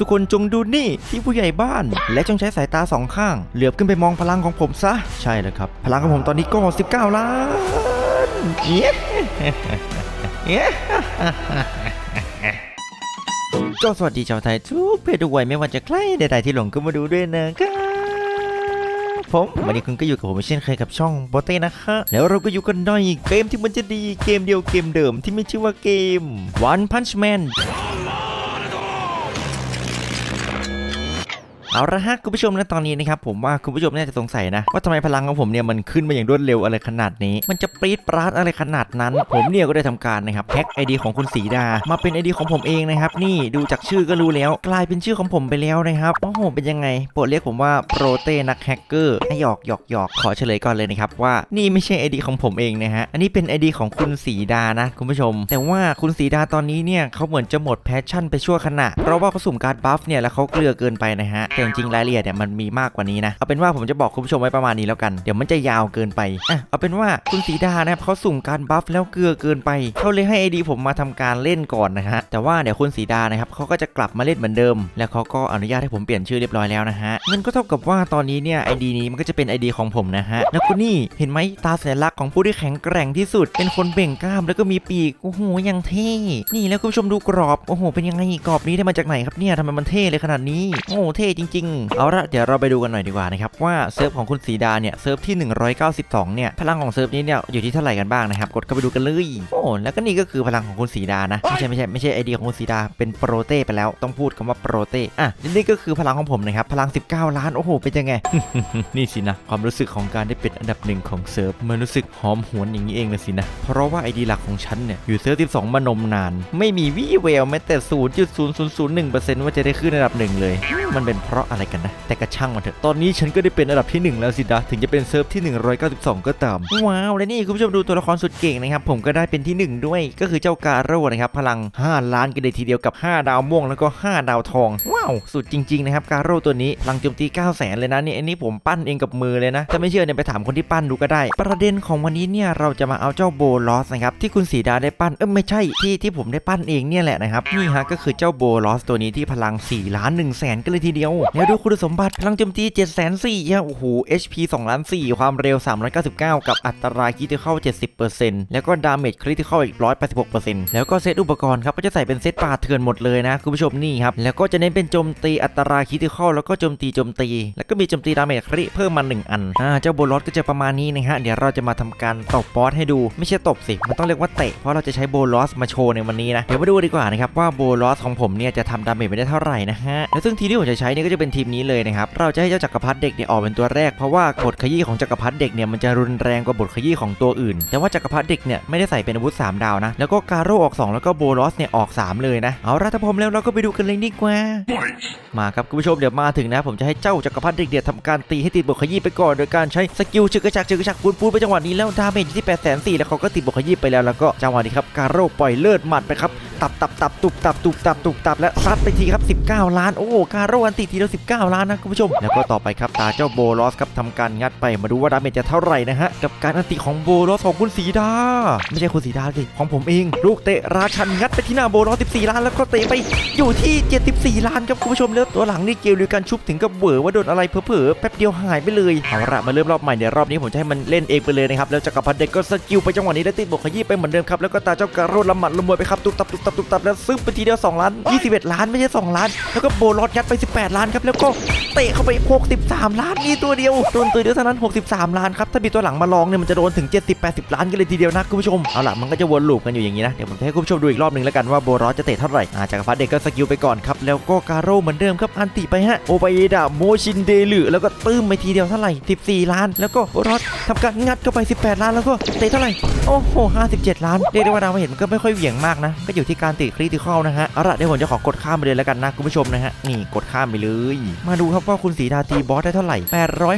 ทุกๆคนจงดูนี่ที่ผู้ใหญ่บ้าน และจงใช้สายตาสองข้าง เหลือบขึ้นไปมองพลังของผมซะ ใช่แล้วครับ พลังของผมตอนนี้ก็ 19 ล้านเย้เย้ก็สวัสดีชาวไทยทุกเพศทุกวัยไม่ว่าจะใครใดๆที่หลงก็มาดูด้วยนะครับผมวันนี้คุณก็อยู่กับผมเช่นเคยกับช่องโบเต้นะคะ แล้วเราก็อยู่กันในเกมที่มันจะดีเกมเดียวเกมเดิมที่ไม่ชื่อว่าเกม One Punch Man เอาละฮะคุณผู้ชมนะตอนนี้นะครับผมว่าคุณผู้ชมน่าจะสงสัยนะ ว่าทำไมพลังของผมเนี่ยมันขึ้นมาอย่างรวดเร็วอะไรขนาดนี้ มันจะปรี๊ดปราดอะไรขนาดนั้น ผมเนี่ยก็ได้ทำการนะครับแฮ็กไอเดียของคุณสีดา มาเป็นไอเดียของผมเองนะครับนี่ดูจากชื่อก็รู้แล้ว กลายเป็นชื่อของผมไปแล้วนะครับโอ้โหเป็นยังไงโปรดเรียกผมว่าโปรเตนักแฮกเกอร์หยอกหยอกหยอกขอเฉลยก่อนเลยนะครับว่านี่ไม่ใช่ไอเดียของผมเองนะฮะอันนี้เป็นไอเดียของคุณสีดานะคุณผู้ชม แต่ว่าคุณสีดาตอนนี้เนี่ยเขาเหมือนจะหมดแพชชั่นไปชั่วขณะเพราะว่าเขาสุ่มการ์ดบัฟเนี่ยแล้วเขาเกลือเกินไปนะฮะแต่จริงๆรายละเอียดเนี่ยมันมีมากกว่านี้นะเอาเป็นว่าผมจะบอกคุณผู้ชมไว้ประมาณนี้แล้วกันเดี๋ยวมันจะยาวเกินไปอะเอาเป็นว่าคุณสีดานะครับเขาสุ่มการบัฟแล้วเกลือเกินไปเขาเลยให้ไอดีผมมาทำการเล่นก่อนนะฮะแต่ว่าเดี๋ยวคุณสีดานะครับเขาก็จะกลับมาเล่นเหมือนเดิม แล้วเขาก็อนุญาตให้ผมเปลี่ยนชื่อเรียบร้อยแล้วนะฮะนั่นก็เท่ากับว่าตอนนี้เนี่ยไอดีนี้มันก็จะเป็นไอดีของผมนะฮะแล้วก็นี่เห็นไหมตาสัญลักษณ์ของผู้ที่แข็งแกร่งที่สุด เป็นคนเบ่งกล้ามแล้วก็มีปีกโอ้โหยังเท่นี่แล้วคุณผู้ชมดูกรอบโอ้โหเป็นยังไงกรอบนี้ได้มาจากไหนครับเนี่ยทำไมมันเท่เลยขนาดนี้โอ้โหเท่จริงๆเอาละเดี๋ยวเราไปดูกันหน่อยดีกว่านะครับว่าเซิร์ฟของคุณสีดาเนี่ยเซิร์ฟที่ 192 เนี่ยพลังของเซิร์ฟนี้เนี่ยอยู่ที่เท่าไหร่กันบ้างนะครับกดเข้าไปดูกันเลยโอ้แล้วก็นี่ก็คือพลังของคุณสีดานะไม่ใช่ไม่ใช่ไม่ใช่ไอเดียของคุณสีดาเป็นโปรเต้ไปแล้วต้องพูดคำว่าโปรเต้อะนี่ก็คือพลังของผมนะครับพลัง 19 ล้านโอ้โหเป็นยังไง นี่สินะความรู้สึกของการได้เป็นอันดับหนึ่งของเซิร์ฟมันรู้สึกหอมหวนอย่างนี้เองเลยสินะเพราะว่าไอดีหลักของฉันเนี่ยอยู่เซิร์ฟ12มานมนาน ไม่มีวี่แววแม้แต่ 0.0001%ว่าจะได้ขึ้นอันดับหนึ่งเลย มันเป็นเพราะอะไรกันนะ แต่กระช่างมันเถอะ ตอนนี้ฉันก็ได้เป็นอันดับที่หนึ่งแล้วสินะถึงจะเป็นเซิร์ฟที่ 192 ก็ตาม ว้าว และนี่คุณผู้ชมดูตัวละครสุดเก่งนะครับผมก็ได้เป็นที่หนึ่งด้วย ก็คือเจ้าการโร่นะครับพลัง 5 ล้านกันเลยทีเดียวกับ 5 ดาวม่วงแล้วก็ 5 ดาวทอง ว้าวสุดจริงๆนะครับการโร่ตัวนี้พลังโจมตี9 0 0 0 0 เลยนะนี่อันนี้ผมปั้นเองกับมือเลยนะถ้าไม่เชื่อเนี่ยไปถามคนที่ปั้นดูก็ได้ ประเด็นของวันนี้เนี่ยเราจะมาเอาเจ้าโบลอสนะครับที่คุณสีดาได้ปั้นเออไม่ใช่ที่ที่ผมได้ปั้นเองเนี่ยแหละนะครับนี่ฮะก็คือเจ้าโบลอสตัวนี้ที่พลัง4ล้าน1แสนกันเลยทีเดียวแล้วดูคุณสมบัติพลังโจมตี7 4 0 0 0 0โอ้โห HP 2ล้าน4ความเร็ว 399 กับอัตราคิดเข้า70%แล้วก็ดาเมจคริติคอลอีก 186%แล้วก็เซตอุปกรณ์ครับก็จะใส่เป็นเซตป่าเถื่อนหมดเลยนะคุณผู้ชมนี่ครับ แล้วก็จะเน้นเป็นโจมตีอัตราคิติคอลแล้วก็โจมตีโจมตี แล้วก็มีโจมตีดาเมจคริเพิ่มมา 1 อันอ่าเจ้าโบลอสก็จะประมาณนี้นะฮะเดี๋ยวเราจะมาทำการตบบอสให้ดูไม่ใช่ตบสิมันต้องเรียกว่าเตะเพราะเราจะใช้โบลอสมาโชว์ในวันนี้นะเดี๋ยวมาดูดีกว่านะครับว่าโบลอสของผมเนี่ยจะทำดาเมจไปได้เท่าไหร่นะฮะแล้วซึ่งทีที่ผมจะใช้เนี่ยก็จะเป็นทีมนี้เลยนะครับ เราจะให้เจ้าจักรพรรดิเด็กเนี่ยออกเป็นตัวแรกเพราะว่าบทขยี้ของจักรพรรดิเด็กเนี่ยมันจะรุนแรงกว่าบทขยี้ของตัวอื่น แต่ว่าจักรพรรดิเด็กเนี่ยไม่ได้ใส่เป็นอาวุธ 3 ดาวนะ แล้วก็การโร่ออก 2 แล้วก็โบลอสเนี่ยออก 3 เลยนะเอาละถ้าพร้อมแล้วเราก็ไปดูกันเลยดีกว่า มาครับคุณผู้ชมเดี๋ยวมาถึงนะ ผมจะให้เจ้าจักรพรรดิเด็กเนี่ยทำการตีให้ติดบทขยี้ไปก่อนโดยการใช้สกิลชึกกระชักชึกกระชักปูนปูนไปจังหวะนี้แล้วดาเมจอยู่ที่8 4 0 0 0แล้วเขาก็ติดบทขยี้ไปแล้วแล้วก็จังหวะนี้ครับการโร่ปล่อยเลือดหมัดไปครับตับตับตับตุบตับตุบตับตุบตับและซัดไปทีครับ19 ล้านโอ้การโร่อันติทีเดียว19 ล้านนะคุณผู้ชม แล้วก็ต่อไปครับตาเจ้าโบลอสครับทำการงัดไปมาดูว่าดาเมจจะเท่าไหร่นะฮะกับการอันติของโบลอสของคุณสีดา ไม่ใช่คุณสีดาสิของผมเอง ลูกเตะราชันงัดไปที่หน้าโบลอส14 ล้าน แล้วก็เตะไปอยู่ที่ 74 ล้านครับคุณผู้ชมแล้วตัวหลังนี่เกลหรือการชุบถึงกับเบื่อว่าโดนอะไรเผลอๆแป๊บเดียวหายไปเลยเอาละมาเริ่มรอบใหม่เดี๋ยวรอบนี้ผมจะให้มันเล่นเองไปเลยนะครับแล้วจักรพรรดิเด็กก็สกิลไปจังหวะนี้แล้วติดบวกขยี้ไปเหมือนเดิมครับแล้วก็ตาเจ้าการโรดละหมัดละมวยไปครับตุบตับตุบตับตุบตับแล้วซึ่งไปทีเดียว2ล้าน21 ล้านไม่ใช่ 2 ล้าน แล้วก็โบลอสยัดไป 18 ล้านครับแล้วก็เตะเข้าไป 63 ล้านนี่ตัวเดียวโดนตัวเดียวเท่านั้น 63 ล้านครับถ้ามีตัวหลังมาลองเนี่ยมันจะโดนถึง 70-80 ล้านกันเลยทีเดียวนะคุณผู้ชมเอาล่ะมันก็จะวนลูปกันอยู่อย่างนี้นะเดี๋ยวผมจะให้คุณผู้ชมดูอีกรอบหนึ่งแล้วกันว่าโบลอสจะเตะเท่าไหร่อ่าจักรพรรดิเด็กก็สกิลไปก่อนครับแล้วก็การโร่เหมือนเดิมครับอันติไปฮะโอไปดาโมชินเดลือแล้วก็ตื้มไปทีเดียวเท่าไหร่ 14 ล้าน แล้วก็โบลอสทำการงัดเข้าไป 18 ล้านแล้วก็เตะเท่าไหร่ โอ้โห 57 ล้าน เรียกได้ว่าดาวเห็นมันก็ไม่ค่อยเหวี่ยงมากนะ ก็อยู่ที่การติคริติคอลนะฮะเอาละเดี๋ยวผมจะขอกดข้ามไปเลยแล้วกันนะคุณผู้ชมนะฮะ นี่กดข้ามไปเลย มาดูครับว่าคุณสีดาตีบอสได้เท่าไหร่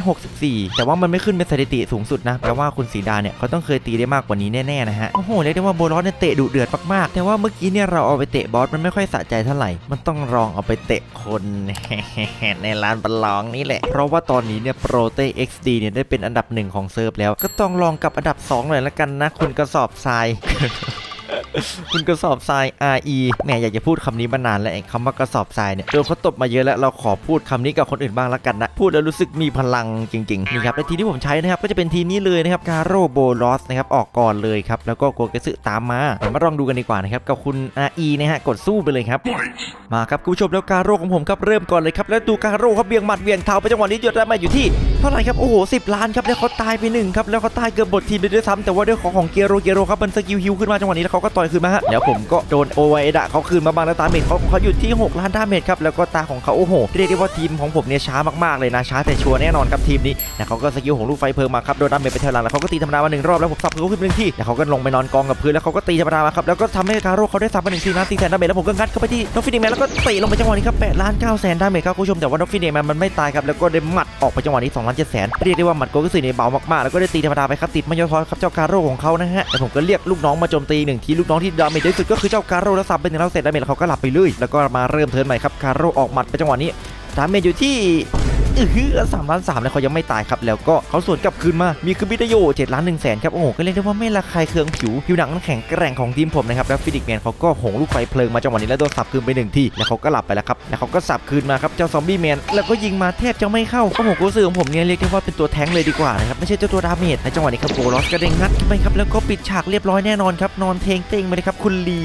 864 แต่ว่ามันไม่ขึ้นเป็นสถิติสูงสุดนะ แปลว่าคุณสีดาเนี่ยเขาต้องเคยตีได้มากกว่านี้แน่ๆนะฮะ โอ้โห เรียกได้ว่าโบลอสเนี่ยเตะดุเดือดมากๆ แต่ว่าเมื่อกี้เนี่ยเราเอาไปเตะบอสมันไม่ค่อยสะใจเท่าไหร่ มันต้องลองเอาไปเตะคนในร้านประลองนี่แหละ เพราะว่าตอนนี้เนี่ยโปรเต XD เนี่ยได้เป็นอันดับหนึ่งของเซิร์ฟแล้ว ก็ต้องลองกับอันดับ2หน่อยละกันนะคุณกระสอบทราย คุณกระสอบทราย RE แหมอยากจะพูดคำนี้มานานแล้วไอ้คำว่ากระสอบทรายเนี่ยโดนเขาตบมาเยอะแล้วเราขอพูดคำนี้กับคนอื่นบ้างละกันนะ พูดแล้วรู้สึกมีพลังจริงๆนี่ครับและทีที่ผมใช้นะครับก็จะเป็นทีนี้เลยนะครับการโรโบลอสนะครับออกก่อนเลยครับแล้วก็โกเกสึตามมาเดี๋ยวมาลองดูกันดีกว่านะครับกับคุณ RE นะฮะกดสู้ไปเลยครับ มาครับคุณผู้ชมแล้วการโรของผมครับเริ่มก่อนเลยครับแล้วดูการโรครับเบี่ยงหมัดเบี่ยงเท้าไปจังหวะนี้ยอดได้มาอยู่ที่เท่าไหร่ครับโอ้โห10ล้านครับแล้วเขาตายไปหนึ่งครับแล้วเขาตายเกือบหมดทีมเลยด้วยซ้ำแต่ว่าด้วยของของเกียโรเกียโรครับมันสกิลฮิวขึ้นมาจังหวะนี้แล้วเขาก็ต่อยอยคืนมาฮะแล้วผมก็โดนโอไวดะเขาคืนมาบ้างแล้วตาเมจเขาเขาอยู่ที่ 6 ล้านดาเมจครับแล้วก็ตาของเขาโอ้โหเรียกได้ว่าทีมของผมเนี่ยช้ามากๆเลยนะช้าแต่ชัวร์แน่นอนครับทีมนี้แล้วเขาก็สกิลของลูกไฟเพิ่มมาครับโดนดาเมจไปเท่าไหร่แล้วเขาก็ตีธรรมดามาหนึ่งรอบแล้วผมสับเขาขึ้นหนึ่งที่แล้วเขาก็ลงไปนอนกองกับพื้นแล้วเขาก็ตีธรรมดามาครับแล้วก็ทำให้การโรเขาได้สับมาหนึ่งทีนะตีแสนดาเมจแล้วผมก็งัดเข้าไปที่นกฟินิแมนแล้วก็เตะลงไปจังหวะนี้ครับ8ล้าน9แสนดาเมจครับคุณผู้ชมแต่ว่านกฟินิแมนมันไม่ตายครับแล้วก็ได้หมัดออกไปจังหวะนี้2ล้าน7แสนเรียกได้ว่าหมัดโกกุสึเนี่ยเบามากๆแล้วก็ได้ตีธรรมดาไปครับติดม่ย่อทอครับเจ้าการโรของเขานะฮะแล้วผมก็เรียกลูกน้องมาโจมตีหนึ่งทีลูกน้องที่ดาเมจเยอะที่สุดก็คือเจ้าคารโรแล้วสับเปหนึ่งแล้วเสร็จดาเมจแล้วเขาก็หลับไปเลยแล้วก็มาเริ่มเทิร์นใหม่ครับคารโรออกหมัดไปจังหวะนี้ดาเมจอยู่ที่ อือฮือสามล้านสามแล้วเขายังไม่ตายครับ แล้วก็เขาสวนกลับคืนมา มีคือบิดโยเจ็ดล้านหนึ่งแสนครับ โอ้โห ก็เรียกได้ว่าไม่ระคายเคืองผิว ผิวหนังมันแข็งแกร่งของทีมผมนะครับ แล้วฟินิกแมนเขาก็หงลูกไฟเพลิงมาจังหวะนี้แล้วโดนสับคืนไปหนึ่งที แล้วเขาก็หลับไปแล้วครับ แล้วเขาก็สับคืนมาครับ เจ้าซอมบี้แมน แล้วก็ยิงมาแทบจะไม่เข้า โอ้โหกูรู้สึกของผมเนี่ยเรียกได้ว่าเป็นตัวแท้งเลยดีกว่านะครับ ไม่ใช่เจ้าตัวดาเมจในจังหวะนี้ครับโบลอสกระเด้งงัดไปครับ แล้วก็ปิดฉากเรียบร้อยแน่นอนครับ นอนเทงเต้งไปเลยครับคุณลี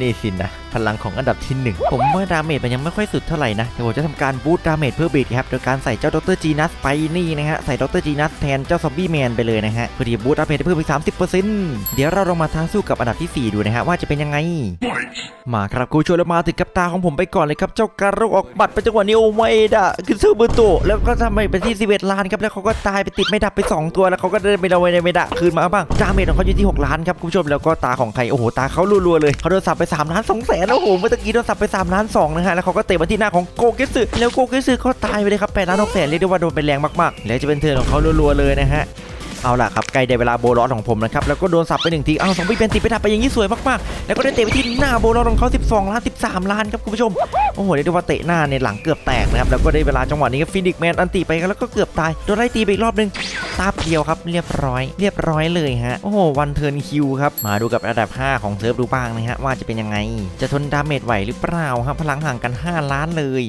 นี่สินะ พลังของอันดับที่หนึ่งผมว่าดาเมจมันยังไม่ค่อยสุดเท่าไหร่นะ เดี๋ยวผมจะทำการบูตดาเมจเพื่อบีดครับ โดยการใส่เจ้าดรจีนัสไปนี่นะฮะ ใส่ดรจีนัสแทนเจ้าซอมบี้แมนไปเลยนะฮะเพื่อที่บูตดาเมจเพิ่มอีก30%เปอร์เซ็นต์เดี๋ยวเราลองมาท้าสู้กับอันดับที่ 4 ดูนะฮะว่าจะเป็นยังไง มาครับกูช่วนแล้วมาถึงกับตาของผมไปก่อนเลยครับ เจ้าการุกออกบัตรไปจังหวะนี้โอ้ไม่ด่ะคือซูบุโตะแล้วก็ทำไมไปที่11ล้านครับแล้วเขาก็ตายไปติดไม่ดับไป 2 ตัวแล้วเขาก็ได้ไม่ได้ไม่ได้ไม่ได้คืนมาบ้างดาเมจของเขาอยู่ที่ 6 ล้านครับคุณผู้ชมแล้วก็ตาของใครโอ้โหตาเขารัวๆเลยเขาโดนสับไป3ล้าน2แสนโอ้โหเมื่อตะกี้โดนสับไป3ล้าน2นะฮะแล้วเขาก็เตะมาที่หน้าของโกเกสึแล้วโกเกสึก็ตายไปเลยครับแปดล้านหกแสนเรียกได้ว่าโดนไปแรงมากๆ แล้วจะเป็นเทิร์นของเขารัวๆเลยนะฮะ เอาล่ะครับใกล้ได้เวลาโบลอสของผมนะครับแล้วก็โดนสับไปหนึ่งทีเอาสองปีเป็นติดไปดับไปอย่างนี้สวยมากๆ แล้วก็ได้เตะไปที่หน้าโบลอสของเขา 12 ล้าน 13 ล้านครับคุณผู้ชมโอ้โหเรียกได้ว่าเตะหน้าในหลังเกือบแตกนะครับแล้วก็ได้เวลาจังหวะนี้ครับฟินิกแมนอันตีไปครับแล้วก็เกือบตายโดนไล่ตีไปอีกรอบหนึงตาเดียวครับเรียบร้อย เรียบร้อยเลยฮะโอ้โหวันเทิร์นคิวครับมาดูกับระดับ 5 ของเซิร์ฟดูบ้างนะฮะว่าจะเป็นยังไง จะทนดาเมจไหวหรือเปล่าครับพลังห่างกัน 5 ล้านเลย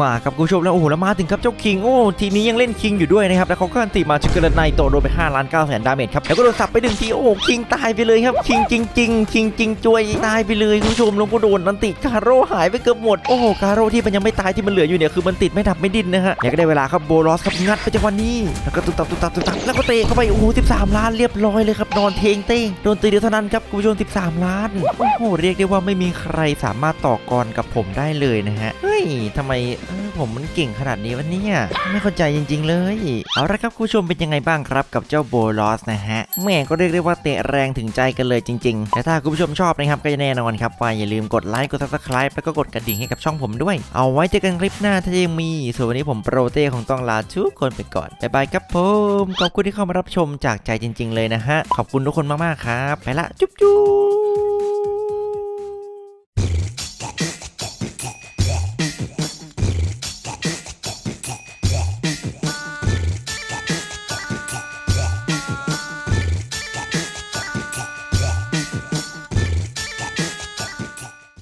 มาครับคุณผู้ชมแล้วโอ้โหแล้วมาถึงครับเจ้าคิงโอ้ทีนี้ยังเล่นคิงอยู่ด้วยนะครับแล้วเขาก็อันติมาชิเกอร์ไนโตโดนไป5ล้าน9แสนดาเมจครับแล้วก็โดนสับไปหนึ่งทีโอ้คิงตายไปเลยครับคิงจริงๆคิงจริงจวยตายไปเลยคุณผู้ชมล้วก็โดนอันติคาโร่หายไปเกือบหมดโอ้คาโร่ที่มันยังไม่ตายที่มันเหลืออยู่เนี่ยคือมันติดไม่ดับไม่ดิ้นนะฮะแล้วก็ได้เวลาครับโบลอสครับงัดไปจังหวะนี้แล้วก็ตุ๊บตับตุ๊บตับตุ๊บตับแล้วก็เตะเข้าไปโอ้โห13 ล้านเรียบร้อยเลยครับนอนเทงเต้งโดนตีเดียวเท่านั้นครับคุณผู้ชม13 ล้านโอ้โหเรียกได้ว่าไม่มีใครสามารถต่อกรกับผมได้เลยนะฮะเฮ้ยทำไมผมมันเก่งขนาดนี้วะเนี่ยไม่เข้าใจจริง ๆ เลย เอาละครับคุณผู้ชมเป็นยังไงบ้างครับกับเจ้าโบลอสนะฮะแม่ก็เรียกได้ว่าเตะแรงถึงใจกันเลยจริงๆ แต่ถ้าคุณผู้ชมชอบนะครับก็จะแน่นอนครับว่าอย่าลืมกดไลค์กด subscribe แล้วก็กดกระดิ่งให้กับช่องผมด้วย เอาไว้เจอกันคลิปหน้าถ้ายังมี ส่วนวันนี้ผมโปรเต้คงต้องลาทุกคนไปก่อนบ๊ายบายครับผมขอบคุณที่เข้ามารับชมจากใจจริง ๆ เลยนะฮะขอบคุณทุกคนมากๆครับไปละจุ๊บจุ๊บ